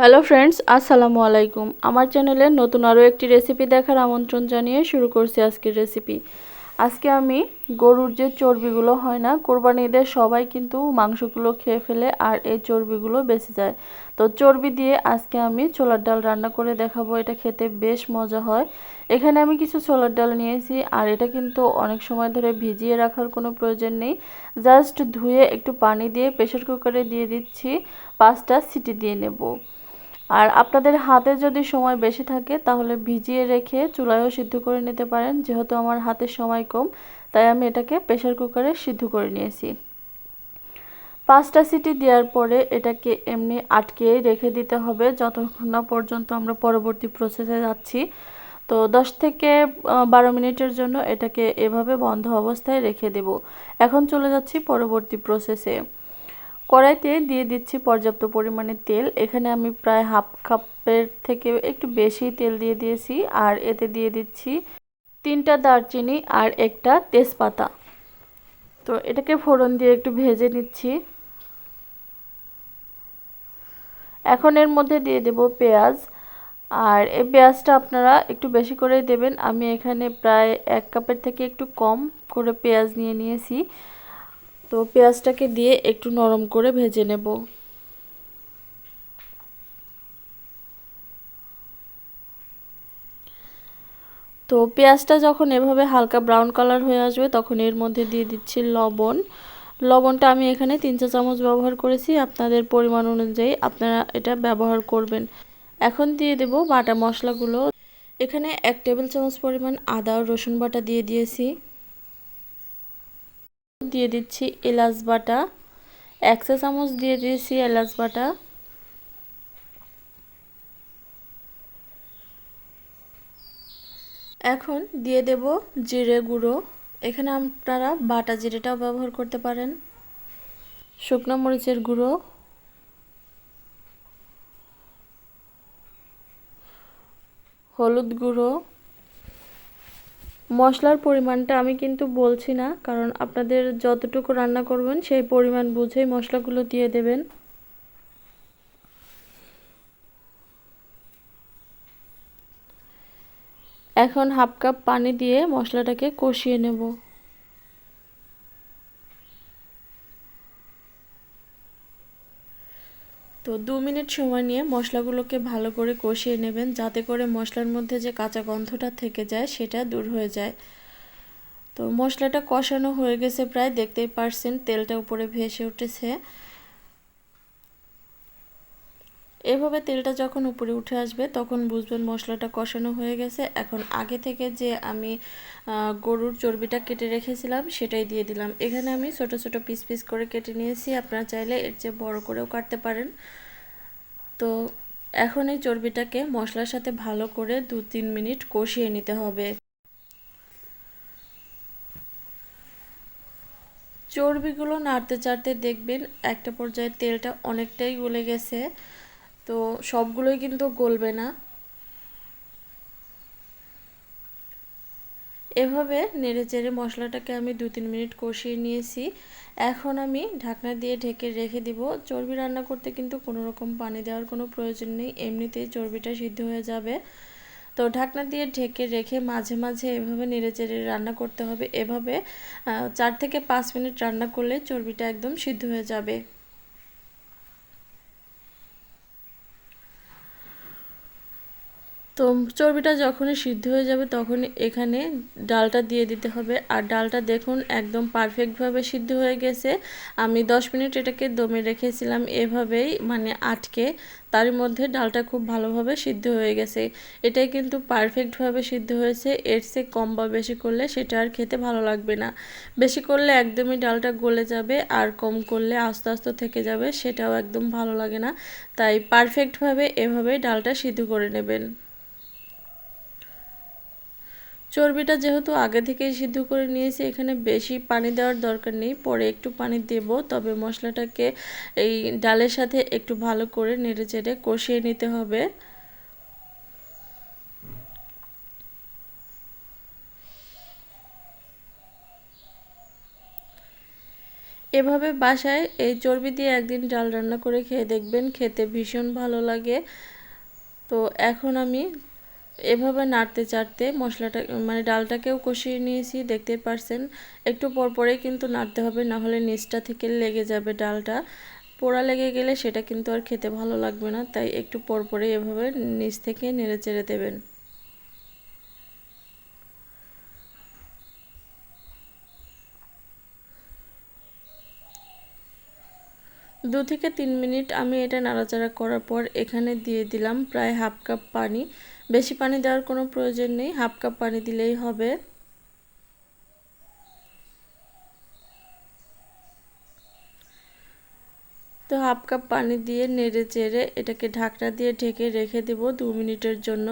Hello friends আসসালামু আলাইকুম। আমার চ্যানেলে নতুন আরও একটি রেসিপি দেখার আমন্ত্রণ জানিয়ে শুরু করছি আজকের রেসিপি আজকে আমি গরুর যে চর্বিগুলো হয় না, কোরবানি ঈদের সবাই কিন্তু মাংসগুলো খেয়ে ফেলে আর এই চর্বিগুলো বেঁচে যায়। তো চর্বি দিয়ে আজকে আমি ছোলার ডাল রান্না করে দেখাবো, এটা খেতে বেশ মজা হয়। এখানে আমি কিছু ছোলার ডাল নিয়েছি আর এটা কিন্তু অনেক সময় ধরে ভিজিয়ে রাখার কোনো প্রয়োজন নেই। জাস্ট ধুয়ে একটু পানি দিয়ে প্রেশার কুকারে দিয়ে দিচ্ছি, পাঁচটা সিটি দিয়ে নেব। আর আপনাদের হাতে যদি সময় বেশি থাকে, তাহলে ভিজিয়ে রেখে চুলায়ও সিদ্ধ করে নিতে পারেন। যেহেতু আমার হাতে সময় কম, তাই আমি এটাকে প্রেশার কুকারে সিদ্ধ করে নিয়েছি। পাঁচটা সিটি দেওয়ার পরে এটাকে এমনি আটকে রেখে দিতে হবে। যতক্ষণ না পর্যন্ত আমরা পরবর্তী প্রসেসে যাচ্ছি, তো দশ থেকে বারো মিনিটের জন্য এটাকে এভাবে বন্ধ অবস্থায় রেখে দেব। এখন চলে যাচ্ছি পরবর্তী প্রসেসে কড়াইতে দিয়ে দিচ্ছি পর্যাপ্ত পরিমাণে তেল। এখানে আমি প্রায় হাফ কাপের থেকে একটু বেশি তেল দিয়ে দিয়েছি আর এতে দিয়ে দিচ্ছি তিনটা দারচিনি আর একটা তেজপাতা। তো এটাকে ফোড়ন দিয়ে একটু ভেজে নিচ্ছি। এখন এর মধ্যে দিয়ে দেব পেঁয়াজ। আর এই পেঁয়াজটা আপনারা একটু বেশি করেই দেবেন। আমি এখানে প্রায় এক কাপের থেকে একটু কম করে পেঁয়াজ নিয়ে নিয়েছি। তো পেঁয়াজটাকে দিয়ে একটু নরম করে ভেজে নেব। তো পেঁয়াজটা যখন এভাবে হালকা ব্রাউন কালার হয়ে আসবে, তখন এর মধ্যে দিয়ে দিচ্ছি লবণ। লবণটা আমি এখানে তিন চা চামচ ব্যবহার করেছি, আপনাদের পরিমাণ অনুযায়ী আপনারা এটা ব্যবহার করবেন। এখন দিয়ে দেব বাটা মশলাগুলো। এখানে এক টেবিল চামচ পরিমাণ আদা রসুন বাটা দিয়ে দিয়েছি। দিয়ে দিচ্ছি এলাচ বাটা। এক চামচ দিয়ে দিয়েছি এলাচ বাটা। এখন দিয়ে দেব জিরে গুঁড়ো। এখানে আপনারা বাটা জিরেটাও ব্যবহার করতে পারেন। শুকনো মরিচের গুঁড়ো। হলুদ গুঁড়ো। মশলার পরিমাণটা আমি কিন্তু বলছি না, কারণ আপনাদের যতটুকু রান্না করবেন সেই পরিমাণ বুঝেই মশলাগুলো দিয়ে দেবেন। এখন হাফ কাপ পানি দিয়ে মশলাটাকে কষিয়ে নেব। তো দু মিনিট সময় নিয়ে মশলাগুলোকে ভালো করে কষিয়ে নেবেন, যাতে করে মশলার মধ্যে যে কাঁচা গন্ধটা থেকে যায় সেটা দূর হয়ে যায়। তো মশলাটা কষানো হয়ে গেছে প্রায়, দেখতেই পারছেন তেলটা উপরে ভেসে উঠেছে। এভাবে তেলটা যখন উপরে উঠে আসবে, তখন বুঝবেন মশলাটা কষানো হয়ে গেছে। এখন আগে থেকে যে আমি গরুর চর্বিটা কেটে রেখেছিলাম, সেটাই দিয়ে দিলাম। এখানে আমি ছোট ছোট পিস পিস করে কেটে নিয়েছি। আপনারা চাইলে এর চেয়ে বড় করেও কাটতে পারেন। তো এখন এই চর্বিটাকে মশলার সাথে ভালো করে দু তিন মিনিট কষিয়ে নিতে হবে। চর্বিগুলো নাড়তে চাড়তে দেখবেন একটা পর্যায়ে তেলটা অনেকটাই গলে গেছে। তো সবগুলোই কিন্তু গলবে না। এভাবে নেড়ে চেড়ে মশলাটাকে আমি দু তিন মিনিট কষিয়ে নিয়েছি। এখন আমি ঢাকনা দিয়ে ঢেকে রেখে দিব। চর্বি রান্না করতে কিন্তু কোনো রকম পানি দেওয়ার কোনো প্রয়োজন নেই। এমনিতেই চর্বিটা সিদ্ধ হয়ে যাবে। তো ঢাকনা দিয়ে ঢেকে রেখে মাঝে মাঝে এভাবে নেড়ে চেড়ে রান্না করতে হবে। এভাবে চার থেকে পাঁচ মিনিট রান্না করলে চর্বিটা একদম সিদ্ধ হয়ে যাবে। তো চর্বিটা যখনই সিদ্ধ হয়ে যাবে তখন এখানে ডালটা দিয়ে দিতে হবে। আর ডালটা দেখুন একদম পারফেক্টভাবে সিদ্ধ হয়ে গেছে। আমি দশ মিনিট এটাকে দমে রেখেছিলাম এভাবেই মানে আটকে। তার মধ্যে ডালটা খুব ভালোভাবে সিদ্ধ হয়ে গেছে। এটাই কিন্তু পারফেক্টভাবে সিদ্ধ হয়েছে। এর চেয়ে কম বা বেশি করলে সেটা আর খেতে ভালো লাগবে না। বেশি করলে একদমই ডালটা গলে যাবে, আর কম করলে আস্তে আস্তে থেকে যাবে, সেটাও একদম ভালো লাগে না। তাই পারফেক্টভাবে এভাবে ডালটা সিদ্ধ করে নেবেন। চর্বিটা যেহেতু আগে থেকেই সিদ্ধ করে নিয়েছি, এখানে বেশি পানি দেওয়ার দরকার নেই। পরে একটু পানি দেব, তবে মশলাটাকে এই ডালের সাথে একটু ভালো করে নেড়ে চেড়ে কষিয়ে নিতে হবে। এভাবে বাসায় এই চর্বি দিয়ে একদিন ডাল রান্না করে খেয়ে দেখবেন, খেতে ভীষণ ভালো লাগে। তো এখন আমি এভাবে নাড়তে চাড়তে মশলাটা মানে ডালটাকেও কষিয়ে নিয়েছি, দেখতে পারছেন। একটু পর পরে কিন্তু নাড়তে হবে, না হলে নিচটা থেকে লেগে যাবে ডালটা। পোড়া লেগে গেলে সেটা কিন্তু আর খেতে ভালো লাগবে না, তাই একটু পর পরে এভাবে নিচ থেকে নেড়ে চেড়ে দেবেন। দু থেকে তিন মিনিট আমি এটা নাড়াচাড়া করার পর এখানে দিয়ে দিলাম প্রায় হাফ কাপ পানি। বেশি পানি দেওয়ার কোনো প্রয়োজন নেই, হাফ কাপ পানি দিলেই হবে। তো হাফ কাপ পানি দিয়ে নেড়ে চেড়ে এটাকে ঢাকনা দিয়ে ঢেকে রেখে দেব দু মিনিটের জন্য।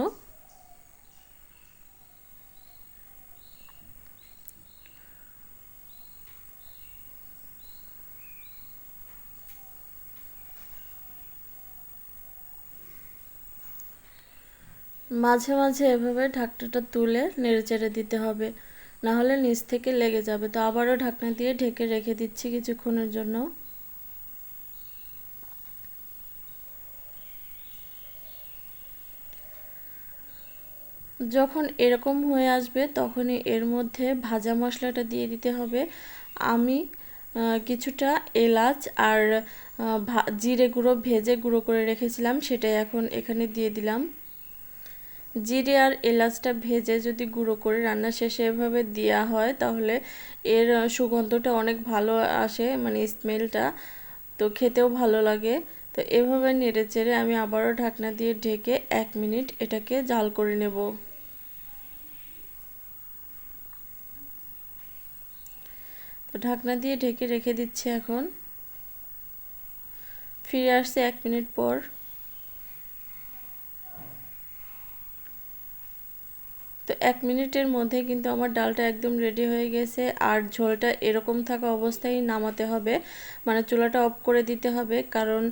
মাঝে মাঝে এভাবে ঢাকনাটা তুলে নেড়ে চেড়ে দিতে হবে। না হলে নিচ থেকে লেগে যাবে। তো আবারও ঢাকনা দিয়ে ঢেকে রেখে দিচ্ছি কিছুক্ষণের জন্য। যখন এরকম হয়ে আসবে তখনই এর মধ্যে ভাজা মশলাটা দিয়ে দিতে হবে। আমি কিছুটা এলাচ আর জিরে গুঁড়ো, ভেজে গুঁড়ো করে রেখেছিলাম। সেটাই এখন এখানে দিয়ে দিলাম। জিরে আর এলাচটা ভেজে যদি গুঁড়ো করে রান্না শেষে এভাবে দেওয়া হয়, তাহলে এর সুগন্ধটা অনেক ভালো আসে মানে স্মেলটা তো খেতেও ভালো লাগে। তো এভাবে নেড়ে চেড়ে আমি আবারও ঢাকনা দিয়ে ঢেকে এক মিনিট এটাকে জাল করে নেব। তো ঢাকনা দিয়ে ঢেকে রেখে দিচ্ছি এখন। ফিরে আসছে এক মিনিট পর। তো এক মিনিটের মধ্যে কিন্তু আমার ডালটা একদম রেডি হয়ে গেছে। আর ঝোলটা এরকম থাকা অবস্থায় নামাতে হবে। মানে চুলাটা অফ করে দিতে হবে। কারণ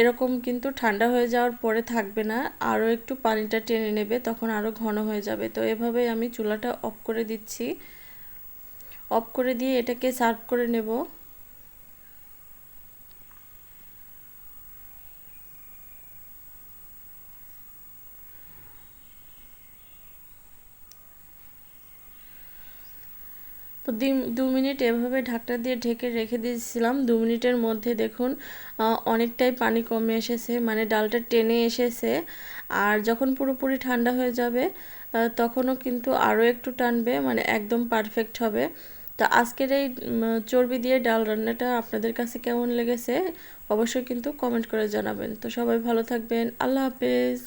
এরকম কিন্তু ঠান্ডা হয়ে যাওয়ার পরে থাকবে না। আরও একটু পানিটা টেনে নেবে, তখন আরও ঘন হয়ে যাবে। তো এভাবে আমি চুলাটা অফ করে দিচ্ছি। অফ করে দিয়ে এটাকে সার্ভ করে নেব। দু মিনিট এভাবে ঢাকটা দিয়ে ঢেকে রেখে দিয়েছিলাম। দু মিনিটের মধ্যে দেখুন অনেকটাই পানি কমে এসেছে মানে ডালটা টেনে এসেছে। আর যখন পুরোপুরি ঠান্ডা হয়ে যাবে তখনও কিন্তু আরও একটু টানবে মানে একদম পারফেক্ট হবে। তো আজকের এই চর্বি দিয়ে ডাল রান্নাটা আপনাদের কাছে কেমন লেগেছে, অবশ্যই কিন্তু কমেন্ট করে জানাবেন। তো সবাই ভালো থাকবেন, আল্লাহ হাফেজ।